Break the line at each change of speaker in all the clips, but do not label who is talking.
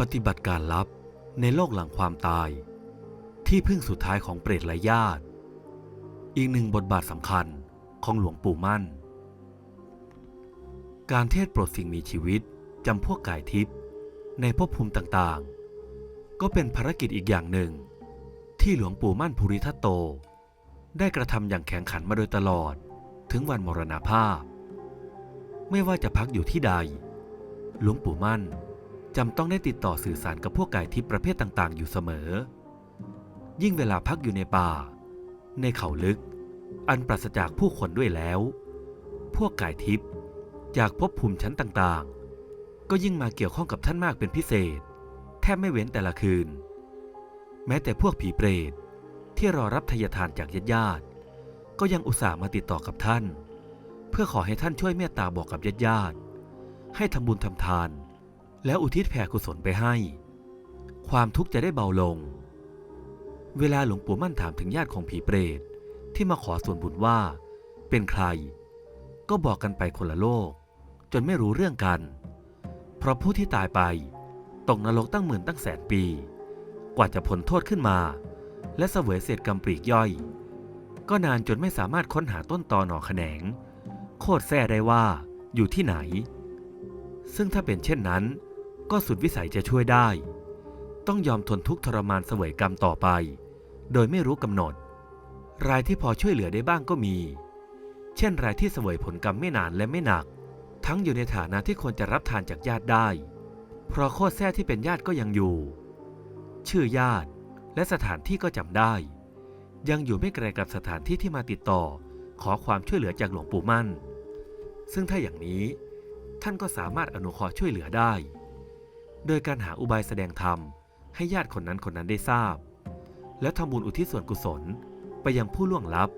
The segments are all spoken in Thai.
ปฏิบัติการลับในโลกหลังความตาย ที่พึ่งสุดท้ายของเปรตและญาติ อีกหนึ่งบทบาทสำคัญของหลวงปู่มั่น การเทศน์โปรดสิ่งมีชีวิตจำพวกกายทิพย์ในภพภูมิต่างๆ ก็เป็นภารกิจอีกอย่างหนึ่ง ที่หลวงปู่มั่นภูริทัตโต ได้กระทำอย่างแข็งขันมาโดยตลอดถึงวันมรณภาพ ไม่ว่าจะพักอยู่ที่ใด หลวงปู่มั่น จำต้องได้ติดต่อสื่อสารกับพวกไกายทิพย์ประเภทต่างๆ อยู่เสมอ ยิ่งเวลาพักอยู่ในป่า ในเขาลึก อันปราศจากผู้คนด้วยแล้ว พวกไกายทิพย์จากภพภูมิชั้นต่างๆ ก็ยิ่งมาเกี่ยวข้องกับท่านมากเป็นพิเศษ แทบไม่เว้นแต่ละคืน แม้แต่พวกผีเปรตที่รอรับทยทานจากญาติญาติๆก็ยังอุตส่าห์มาติดต่อกับท่าน เพื่อขอให้ท่านช่วยเมตตาบอกกับญาติญาติๆให้ทำบุญทำทาน แล้วอุทิศแผ่กุศลไปให้ ความทุกข์จะได้เบาลง เวลาหลวงปู่มั่นถามถึงญาติของผีเปรตที่มาขอส่วนบุญว่า เป็นใคร ก็บอกกันไปคนละโลก จนไม่รู้เรื่องกัน เพราะผู้ที่ตายไปตกนรกตั้งหมื่นตั้งแสนปี กว่าจะพ้นโทษขึ้นมา และเสวยเศษกรรมปลีกย่อย ก็นานจนไม่สามารถค้นหาต้นตอหน่อแขนง โคตรแท้ได้ว่าอยู่ที่ไหน ซึ่งถ้าเป็นเช่นนั้น ก็สุดวิสัยจะช่วยได้ ต้องยอมทนทุกข์ทรมานเสวยกรรมต่อไป โดยไม่รู้กำหนด รายที่พอช่วยเหลือได้บ้างก็มี เช่น รายที่เสวยผลกรรมไม่นานและไม่หนัก ทั้งอยู่ในฐานะที่ควรจะรับทานจากญาติได้ เพราะโคตรแท้ที่เป็นญาติก็ยังอยู่ ชื่อญาติและสถานที่ก็จำได้ ยังอยู่ไม่ไกลกับสถานที่ที่มาติดต่อ ขอความช่วยเหลือจากหลวงปู่มั่น ซึ่งถ้าอย่างนี้ท่านก็สามารถอนุเคราะห์ช่วยเหลือได้ โดยการหาอุบายแสดงธรรม ให้ญาติคนนั้นคนนั้นได้ทราบ แล้วทำบุญอุทิศส่วนกุศลไปยังผู้ล่วงลับ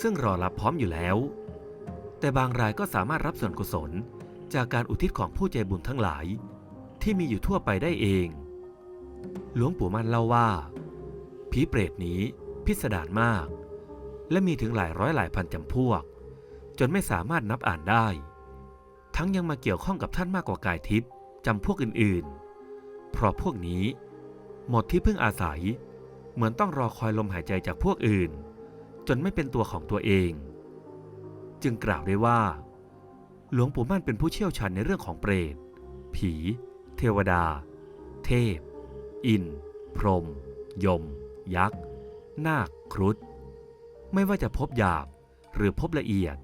ซึ่งรอรับพร้อมอยู่แล้ว แต่บางรายก็สามารถรับส่วนกุศลจากการอุทิศของผู้ใจบุญทั้งหลาย ที่มีอยู่ทั่วไปได้เอง หลวงปู่มั่นเล่าว่า ผีเปรตนี้พิสดารมาก และมีถึงหลายร้อยหลายพันจำพวก จนไม่สามารถนับอ่านได้ ทั้งยังมาเกี่ยวข้องกับท่านมากกว่ากายทิพย์ จำพวกอื่นๆ เพราะพวกนี้ หมดที่พึ่งอาศัย เหมือนต้องรอคอยลมหายใจจากพวกอื่น จนไม่เป็นตัวของตัวเอง จึงกล่าวได้ว่า หลวงปู่มั่นเป็นผู้เชี่ยวชาญในเรื่องของเปรต ผี เทวดา เทพ อิน พรหมยม ยักษ์ นาค ครุฑ ไม่ว่าจะพบหยาบหรือพบละเอียด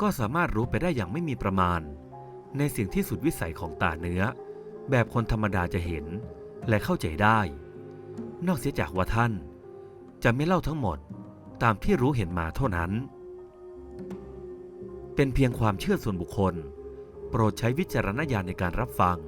ก็สามารถรู้ไปได้อย่างไม่มีประมาณ ในสิ่งที่สุดวิสัยของตาเนื้อ แบบคนธรรมดาจะเห็นและเข้าใจได้ นอกเสียจากว่าท่าน จะไม่เล่าทั้งหมดตามที่รู้เห็นมาเท่านั้น เป็นเพียงความเชื่อส่วนบุคคล โปรดใช้วิจารณญาณในการรับฟัง